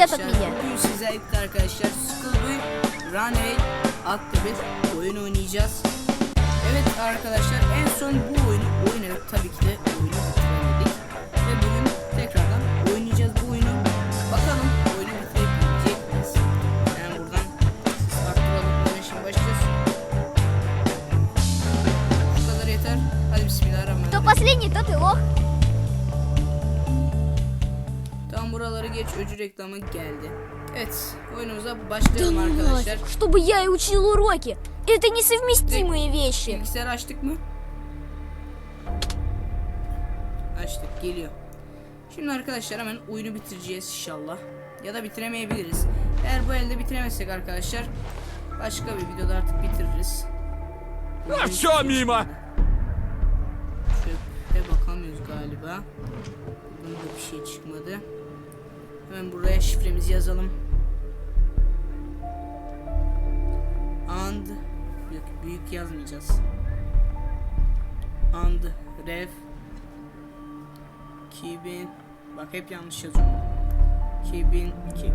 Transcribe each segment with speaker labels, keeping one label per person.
Speaker 1: привет от меня.
Speaker 2: Bugün sizlerle arkadaşlar Schoolboy Runaway adlı bir oyun oynayacağız. Evet arkadaşlar en son bu oyunu oyunu tabii ki de oyunu bitiremedik. Ve bugün tekrardan oynayacağız bu oyunu. Bakalım oyunu bitirebilecek miyiz? Yani buradan arttıralım. Oyuna şimdi başlayacağız. Bu kadar yeter. Hadi bismillahirrahmanirrahim.
Speaker 1: Кто последний, тот и лох.
Speaker 2: geç öcü reklamı geldi. Evet oyunumuza başlayalım arkadaşlar.
Speaker 1: Чтобы я и учил уроки. Это несовместимые вещи.
Speaker 2: Bilgisayarı açtık mı? Açtık geliyor. Şimdi arkadaşlar hemen oyunu bitireceğiz inşallah. Ya da bitiremeyebiliriz. Eğer bu elde bitiremezsek arkadaşlar başka bir videoda artık bitiririz.
Speaker 3: А все мимо!
Speaker 2: Çöpe bakamıyoruz galiba. Buradan da bir şey çıkmadı. Hemen buraya şifremizi yazalım. And yok büyük yazmayacağız. And ref 2000 bak hep yanlış yazıyorum. 2002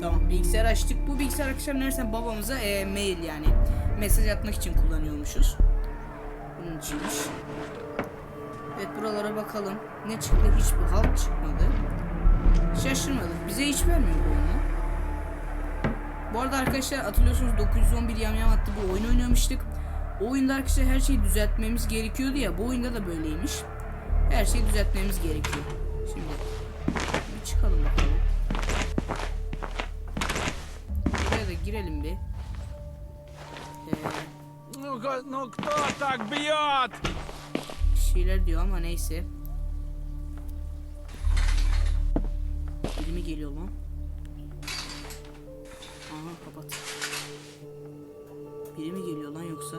Speaker 2: Tamam bilgisayar açtık. Bu bilgisayar arkadaşlar nereden babamıza e, mail yani mesaj atmak için kullanıyormuşuz. Bunun içinmiş. Evet buralara bakalım. Ne çıktı? Hiçbir halt çıkmadı. Şaşırmadık. Bize hiç vermiyor bu oyunu. Bu arada arkadaşlar hatırlıyorsunuz 911 Yamyam adlı bir oyun oynamıştık. O oyunda arkadaşlar her şeyi düzeltmemiz gerekiyordu ya. Bu oyunda da böyleymiş. Her şeyi düzeltmemiz gerekiyor. Şimdi bir çıkalım bakalım. Buraya da girelim bir. Ee,
Speaker 3: Ну-ка, ну кто так бьет?
Speaker 2: bir şeyler diyor ama neyse. geliyor lan? Aha kapat. Biri mi geliyor lan yoksa?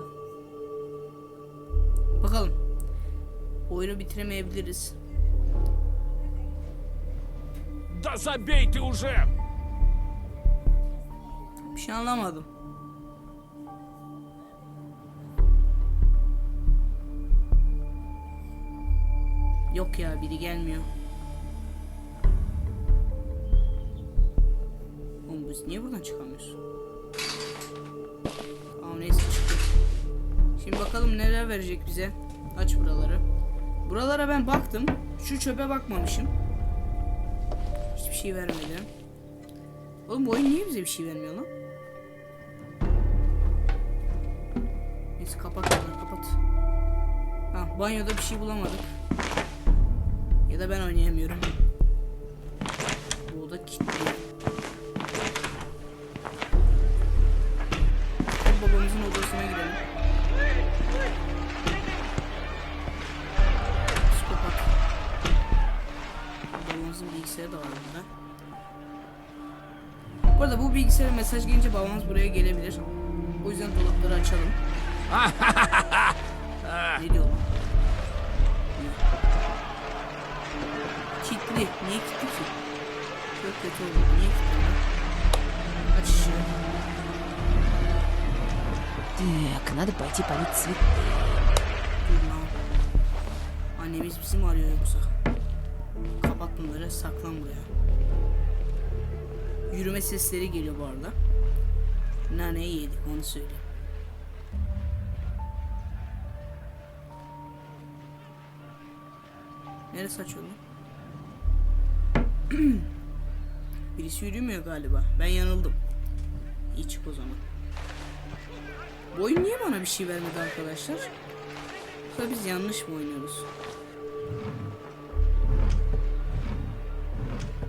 Speaker 2: Bakalım. Oyunu bitiremeyebiliriz.
Speaker 3: Да забей ты уже!
Speaker 2: Bir şey anlamadım. Yok ya biri gelmiyor. Biz niye buradan çıkamıyoruz? Tamam neyse çıktık. Şimdi bakalım neler verecek bize. Aç buraları. Buralara ben baktım. Şu çöpe bakmamışım. Hiçbir şey vermedi. Oğlum bu oyun niye bize bir şey vermiyor lan? Neyse kapat kapat kapat. Ha banyoda bir şey bulamadık. Ya da ben oynayamıyorum. mesaj gelince babamız buraya gelebilir. O yüzden dolapları açalım. ne diyor lan? Kilitli. Niye kilitli ki? Çok kötü oldu. Niye kilitli lan? Aç ışığı.
Speaker 1: Так, надо пойти полить цветы.
Speaker 2: Dur lan. Annemiz bizi mi arıyor yoksa? Kapat bunları saklan buraya. Yürüme sesleri geliyor bu arada. Naneyi yedik onu söyleyeyim. Neresi açıyor lan? Birisi yürümüyor galiba. Ben yanıldım. İyi çık o zaman. Bu oyun niye bana bir şey vermedi arkadaşlar? Yoksa biz yanlış mı oynuyoruz?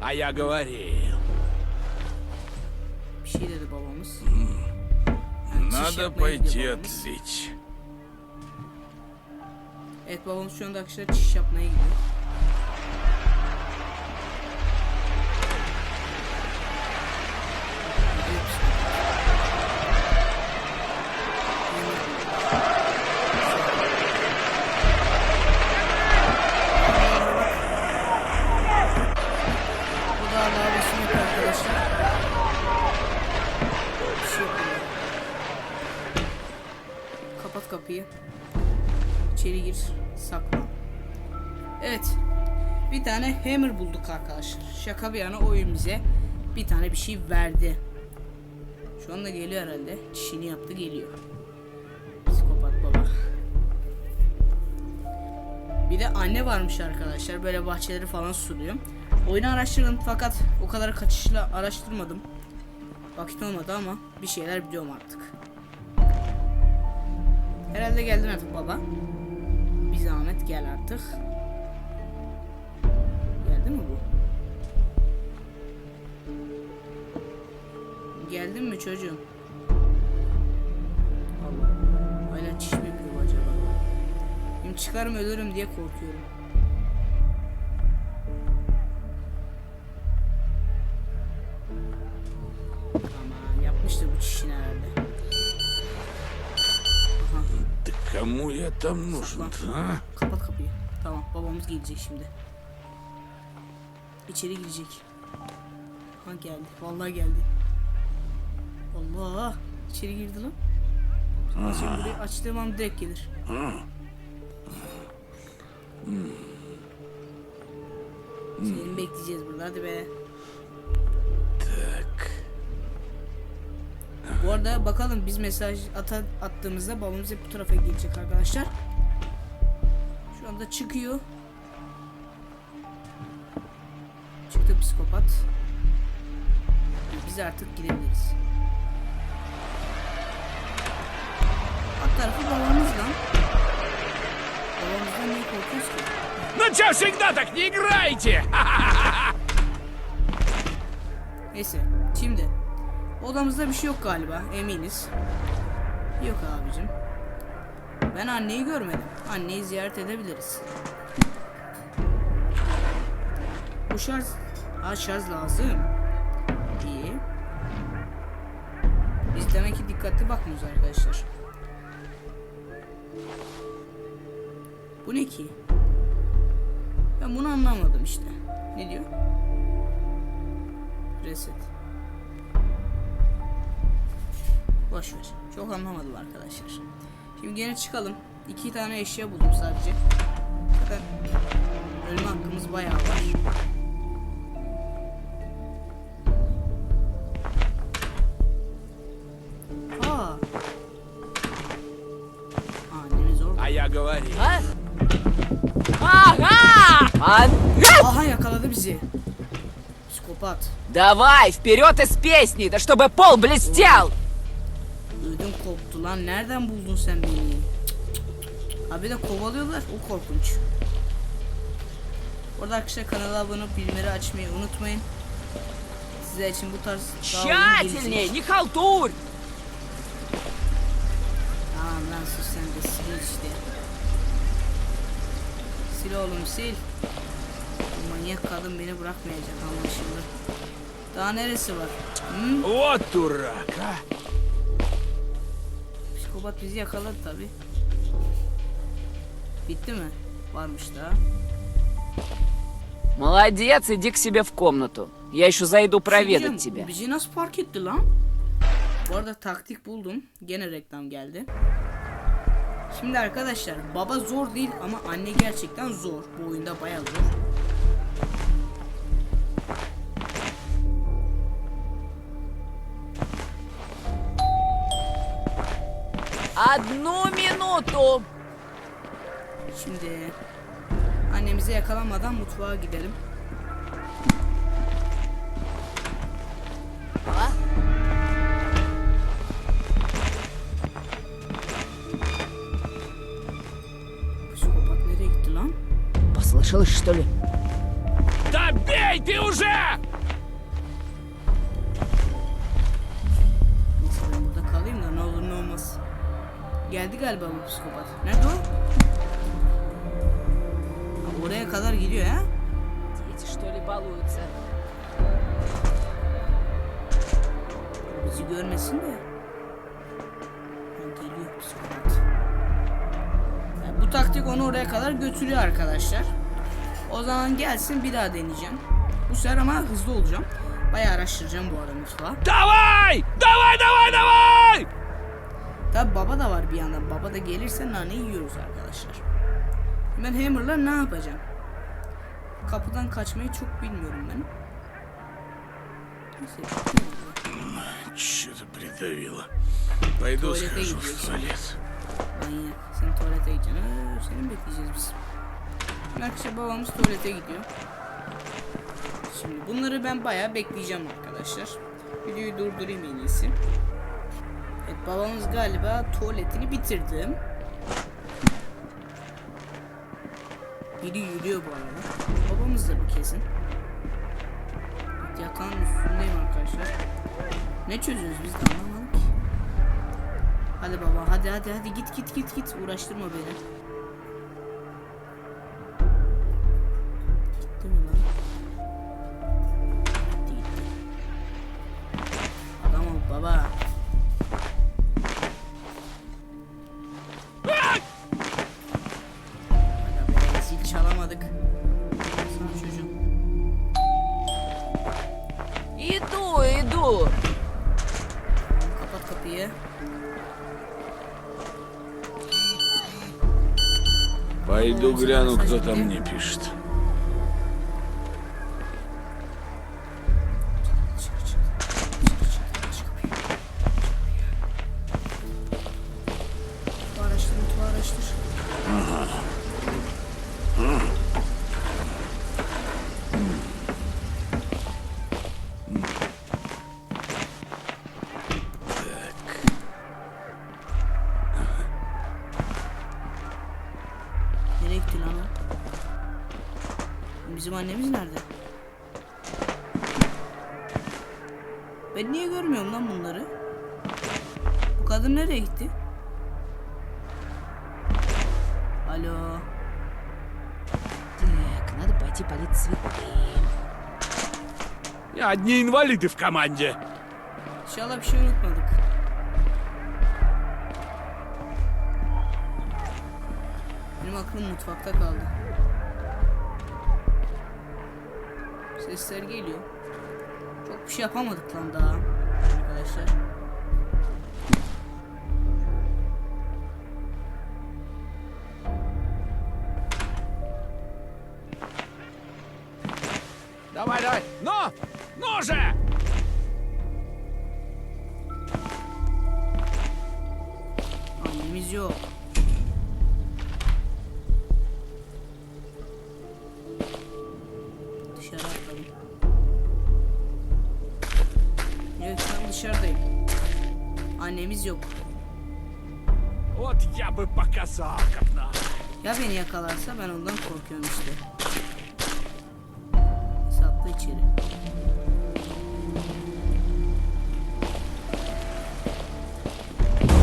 Speaker 3: А я говорил,
Speaker 2: Bir şey dedi babamız. Yani çiş
Speaker 3: надо
Speaker 2: yapmaya gidiyor
Speaker 3: пойти
Speaker 2: babamız.
Speaker 3: отлить.
Speaker 2: Evet babamız şu anda arkadaşlar çiş yapmaya gidiyor. Bu da hala basın yapıyor arkadaşlar. Kapıyı. İçeri gir. Saklan. Evet. Bir tane hammer bulduk arkadaşlar. Şaka bir yana oyun bize bir tane bir şey verdi. Şu anda geliyor herhalde. Çişini yaptı geliyor. Psikopat baba. Bir de anne varmış arkadaşlar. Böyle bahçeleri falan suluyor. Oyunu araştırdım fakat o kadar kaçışla araştırmadım. Vakit olmadı ama bir şeyler biliyorum artık. Herhalde geldin artık baba. Bir zahmet gel artık. Geldi mi bu? Geldin mi çocuğum? Allah. Hala çiş mi acaba? Şimdi çıkarım ölürüm diye korkuyorum.
Speaker 3: Tam mı boşaltı ha?
Speaker 2: Kapat kapıyı. Tamam babamız gelecek şimdi. İçeri girecek. Ha geldi. Vallahi geldi. Allah. İçeri girdi lan. Şimdi ah. burayı açtığım an direkt gelir. Ha. Hmm. Seni bekleyeceğiz burada hadi be. Bu arada bakalım biz mesaj ata, attığımızda babamız hep bu tarafa gelecek arkadaşlar. Şu anda çıkıyor. Çıktı psikopat. Biz artık gidebiliriz. Alt tarafı babamız lan. Babamızdan niye korkuyoruz ki?
Speaker 3: Ну чё всегда так не играете?
Speaker 2: Neyse şimdi odamızda bir şey yok galiba eminiz. Yok abicim. Ben anneyi görmedim. Anneyi ziyaret edebiliriz. Bu şarj... Ha şarj lazım. İyi. Biz demek ki dikkatli bakmıyoruz arkadaşlar. Bu ne ki? Ben bunu anlamadım işte. Ne diyor? Reset. Boş ver. Çok anlamadım arkadaşlar. Şimdi gene çıkalım. İki tane eşya buldum sadece. Zaten ölme hakkımız bayağı var. Aa. Annemiz orada.
Speaker 3: А я говорил.
Speaker 4: А? Ага! А,
Speaker 2: Aha yakaladı bizi. Psikopat.
Speaker 4: Давай, vперед из песни, да чтобы пол блестел!
Speaker 2: ödüm koptu lan. Nereden buldun sen beni? Abi de kovalıyorlar. O korkunç. Orada arkadaşlar kanala abone olup bildirimleri açmayı unutmayın. Sizler için bu tarz daha iyi
Speaker 4: Nikal dur.
Speaker 2: Tamam lan sus sen de sil işte. Sil oğlum sil. Bu manyak kadın beni bırakmayacak anlaşıldı. Daha neresi var? Hı?
Speaker 3: O duraka.
Speaker 2: Psikopat bizi yakaladı tabi. Bitti mi? Varmış daha.
Speaker 4: Молодец, иди к себе в комнату. Я еще зайду проведать
Speaker 2: Şey diyeceğim,
Speaker 4: тебя.
Speaker 2: Bizi nasıl fark etti lan? Bu arada taktik buldum. Gene reklam geldi. Şimdi arkadaşlar baba zor değil ama anne gerçekten zor. Bu oyunda bayağı zor.
Speaker 4: Одну минуту!
Speaker 2: Şimdi annemize yakalanmadan mutfağa gidelim.
Speaker 4: А?
Speaker 2: Psikopat nereye gitti lan?
Speaker 4: Послышалось, что ли?
Speaker 3: Да бей ты уже!
Speaker 2: galiba bu psikopat. Nerede o? Abi oraya kadar gidiyor ha? Bizi görmesin de. Geliyor psikopat. Yani bu taktik onu oraya kadar götürüyor arkadaşlar. O zaman gelsin bir daha deneyeceğim. Bu sefer ama hızlı olacağım. Bayağı araştıracağım bu adamı falan.
Speaker 3: Davay! Davay davay davay!
Speaker 2: Tabi baba da var bir yandan. Baba da gelirse nane yiyoruz arkadaşlar. Ben Hammer'la ne yapacağım? kapıdan kaçmayı çok bilmiyorum ben. Neyse.
Speaker 3: Что-то придавило. Пойду
Speaker 2: Туалете
Speaker 3: схожу
Speaker 2: идешь.
Speaker 3: в туалет.
Speaker 2: Manyak. Sen tuvalete gideceksin. Ha, seni mi bekleyeceğiz biz? Arkadaşlar babamız tuvalete gidiyor. Şimdi bunları ben bayağı bekleyeceğim arkadaşlar. Videoyu durdurayım en iyisi. Evet babamız galiba tuvaletini bitirdi. Biri yürüyor bu arada. Babamız da bu kesin. Yatağın üstündeyim arkadaşlar. Ne çözüyoruz biz de anlamadık. Hadi baba hadi hadi hadi git git git git uğraştırma beni.
Speaker 3: Пойду
Speaker 2: Ой,
Speaker 3: гляну, кто там мне пишет.
Speaker 2: Bizim annemiz nerede? Ben niye görmüyorum lan bunları? Bu kadın nereye gitti? Alo.
Speaker 4: Так, надо пойти полить цветы.
Speaker 3: Одни инвалиды в команде.
Speaker 2: İnşallah bir şey unutmadık. Benim aklım mutfakta kaldı. Sesler geliyor. Çok bir şey yapamadık lan daha. Arkadaşlar.
Speaker 3: Давай, давай. Ну! Ну же!
Speaker 2: Annemiz yok. Annemiz yok.
Speaker 3: Вот я бы показал, как надо.
Speaker 2: Ya beni yakalarsa ben ondan korkuyorum işte. Sapla içeri.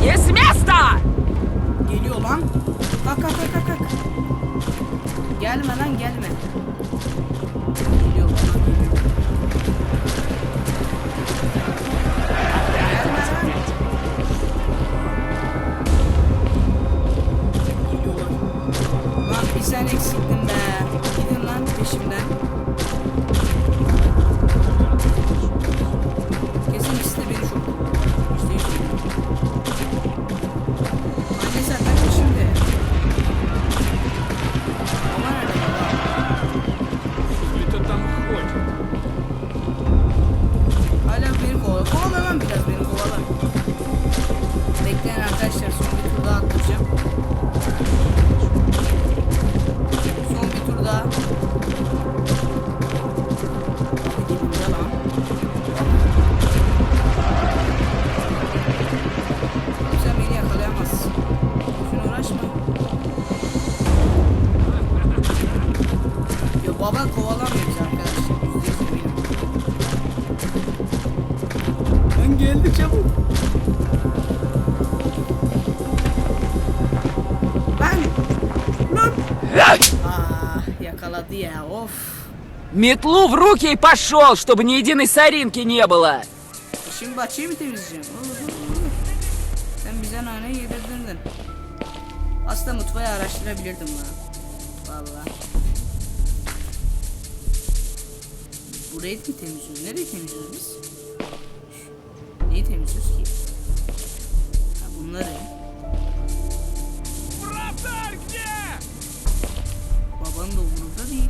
Speaker 4: И с места!
Speaker 2: Geliyor lan. Kalk kalk kalk kalk. kalk. Gelme lan gelme. Geliyor lan Ben geldim çabuk. Ben. Lan. Ah yakaladı ya of.
Speaker 4: Метлу в руки и пошел, чтобы ни единой соринки не было.
Speaker 2: Şimdi bahçeyi mi temizleyeceğim? Olur, olur, olur. Sen bize nane yedirdin. Aslında mutfağı araştırabilirdim lan. Vallahi. Burayı mı temizliyoruz? Nereyi temizliyoruz biz? Neyi temizliyoruz ki? Ha, bunları. Babanın da umurunda değil.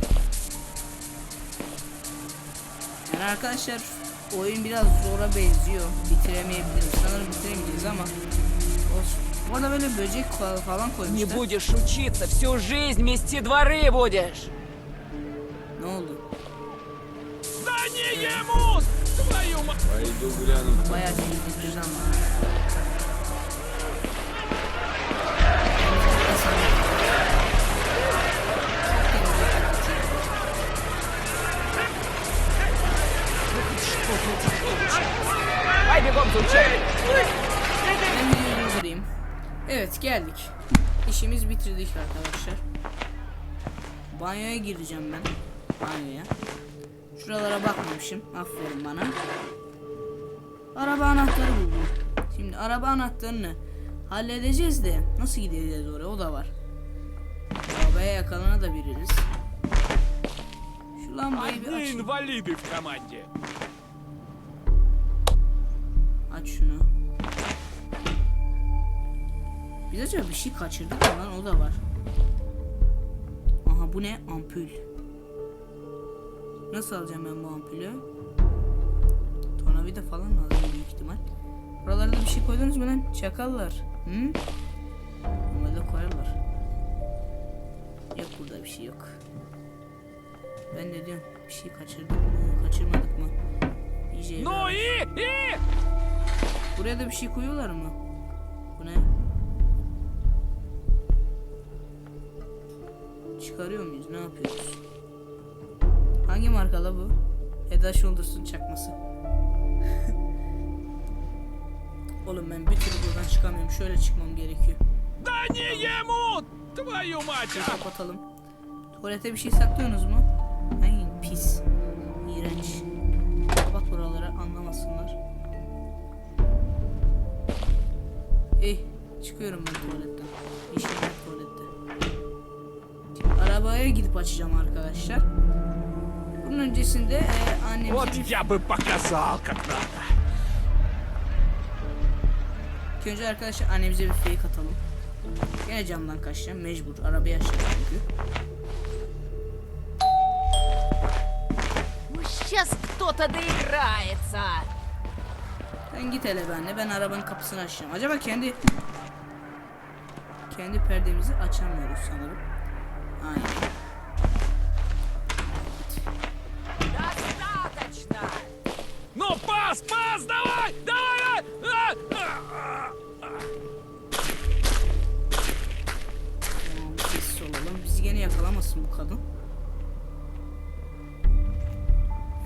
Speaker 2: Yani arkadaşlar oyun biraz zora benziyor. Bitiremeyebiliriz. Sanırım bitiremeyeceğiz ama olsun. Bu arada böyle böcek fa- falan
Speaker 4: Не
Speaker 2: koymuşlar.
Speaker 4: будешь учиться, всю жизнь мести дворы будешь.
Speaker 3: Vay Dogül Hanım.
Speaker 2: Bayağı.
Speaker 4: Haydi komşum.
Speaker 2: Ben bir durdurayım. Evet geldik. İşimiz bitirdik arkadaşlar. Banyoya gireceğim ben. Banyoya. Şuralara bakmamışım. Aferin bana. Araba anahtarı buldum. Şimdi araba anahtarını halledeceğiz de nasıl gideceğiz oraya o da var. Arabaya yakalanabiliriz. Şu lambayı bir
Speaker 3: Одни
Speaker 2: aç.
Speaker 3: инвалиды в команде.
Speaker 2: Aç şunu. Biz acaba bir şey kaçırdık mı lan o da var. Aha bu ne? Ampul. Nasıl alacağım ben bu ampulü? Tornavida falan lazım büyük ihtimal. Buralara bir şey koydunuz mu lan? Çakallar. Hı? Bunları da koyarlar. Yok burada bir şey yok. Ben de diyorum bir şey kaçırdık mı? Kaçırmadık mı? İyice
Speaker 3: no, iyi, iyi.
Speaker 2: Buraya da bir şey koyuyorlar mı? Bu ne? Çıkarıyor muyuz? Ne yapıyoruz? Hangi markala bu? Eda Shoulders'ın çakması. Oğlum ben bir türlü buradan çıkamıyorum. Şöyle çıkmam gerekiyor.
Speaker 3: Да не ему! Твою мать!
Speaker 2: Şöyle
Speaker 3: а!
Speaker 2: kapatalım. Tuvalete bir şey saklıyorsunuz mu? Ay pis. İğrenç. Kapat buraları anlamasınlar. Eh çıkıyorum ben tuvaletten. İşim yok tuvalette. Şimdi arabaya gidip açacağım arkadaşlar. Bunun öncesinde e, annemize
Speaker 3: Вот
Speaker 2: bir...
Speaker 3: я бы показал, как надо.
Speaker 2: İlk önce arkadaşlar annemize bir fake atalım. Gene camdan kaçacağım mecbur. Arabayı açacağım çünkü.
Speaker 1: Ну сейчас кто-то доиграется.
Speaker 2: Sen git hele benle. Ben arabanın kapısını açacağım. Acaba kendi kendi perdemizi açamıyoruz sanırım. Aynen.
Speaker 4: Достаточно.
Speaker 3: Ну, пас, пас, давай! Давай! а!
Speaker 2: Olalım. Bizi gene yakalamasın bu kadın.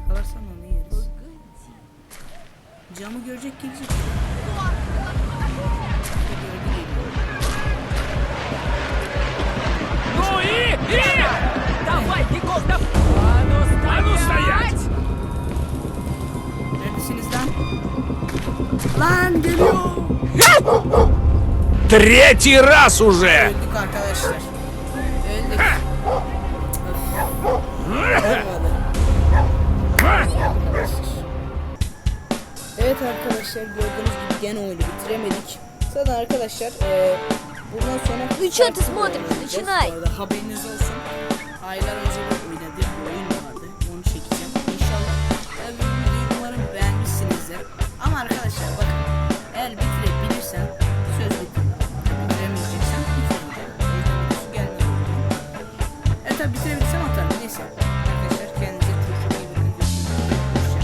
Speaker 2: Yakalarsan onu yeriz. Camı görecek gelecek.
Speaker 3: Ну и, и!
Speaker 4: Давай, бегом, да... А ну,
Speaker 3: А ну стоять!
Speaker 2: Neredesiniz lan? Lan geliyor.
Speaker 3: Третий раз уже!
Speaker 2: Öldük arkadaşlar. arkadaşlar gördüğünüz gibi gene oyunu bitiremedik. Zaten arkadaşlar e, bundan sonra...
Speaker 1: 3 atış modem,
Speaker 2: 3 ay. Haberiniz olsun. Aylar önce bir
Speaker 1: oynadığım bir
Speaker 2: oyun vardı.
Speaker 1: Onu
Speaker 2: çekeceğim. İnşallah e, videoyu umarım beğenmişsinizdir. Ama arkadaşlar bakın eğer bitirebilirsem söz bitirmem. Bitiremeyeceksem bitirmeyeceğim. Su e, tabi bitirebilirsem atarım. Neyse.